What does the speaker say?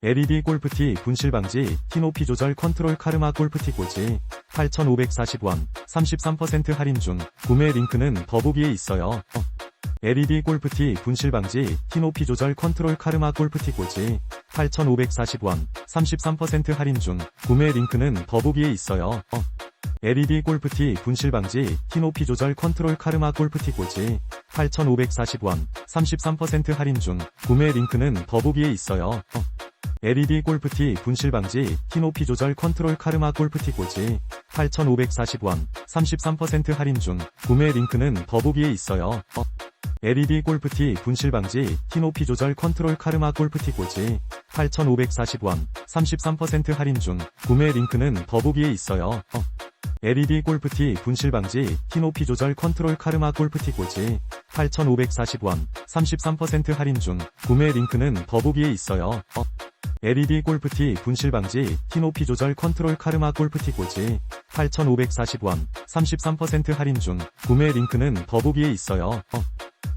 LED 골프티 분실 방지 티높이 조절 컨트롤 카르마 골프티 꽂이 8,540원 33% 할인 중 구매 링크는 더보기에 있어요. 어. LED 골프티 분실 방지 티높이 조절 컨트롤 카르마 골프티 꽂이 8,540원 33% 할인 중 구매 링크는 더보기에 있어요. 어. LED 골프티 분실 방지 티높이 조절 컨트롤 카르마 골프티 꽂이 8,540원 33% 할인 중 구매 링크는 더보기에 있어요. 어. LED 골프티 분실 방지 티높이 조절 컨트롤 카르마 골프티 꽂이 8,540원 33% 할인 중 구매 링크는 더보기에 있어요. 어. LED 골프티 분실 방지 티높이 조절 컨트롤 카르마 골프티 꽂이 8,540원 33% 할인 중 구매 링크는 더보기에 있어요. 어. LED 골프티 분실 방지 티높이 조절 컨트롤 카르마 골프티 꽂이 8,540원 33% 할인 중 구매 링크는 더보기에 있어요. 어. LED 골프티 분실 방지 티높이 조절 컨트롤 카르마 골프티 꽂이 8,540원 33% 할인 중 구매 링크는 더보기에 있어요. 어.